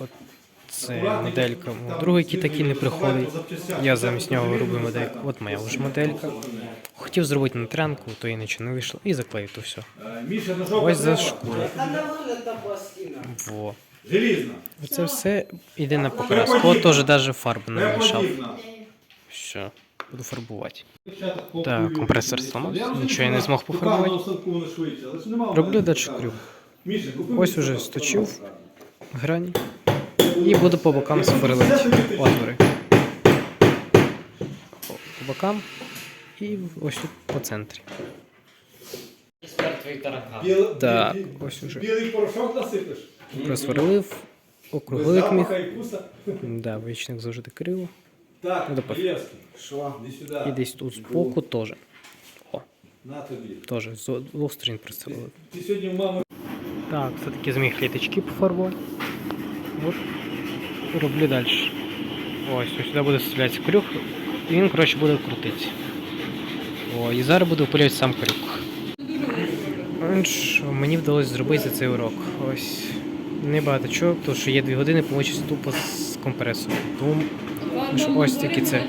От це моделька. друга, який такий не приходить. Я замість нього роблю модельку. От моя вже моделька. Хотів зробити натрянку, то і нічого не вийшло. І заклеїв то все. Ось за шкуру. Та та. Во. Це все йде на покраску. От теж навіть фарби не вимішав. Все, буду фарбувати. Так, компресор зламався, нічого я не змог пофарбувати. Роблю дальше крюк. Ось уже сточив. Грані. І буду по бокам сверлити отвори. По бокам і ось тут по центрі. Так, ось уже. Білий порошок насипеш? Просверлив, округлик міг. Да, вичник завжди криво. Так. Що? Сюди. І десь тут збоку теж. О, На тобі. теж з двох сторін просверлив. Ти сьогодні в мами Так, все-таки зміг кліточки пофарбувати. От. Роблю далі. Ось, ось сюди буде стрілятися крюк. І він, коротше, буде крутитися. О, і зараз буду впилювати сам крюк. Ну, Що мені вдалося зробити за цей урок. Ось. Небагато чого, тому що є дві години, помочусь тупо з компресором. Тому ось тільки це.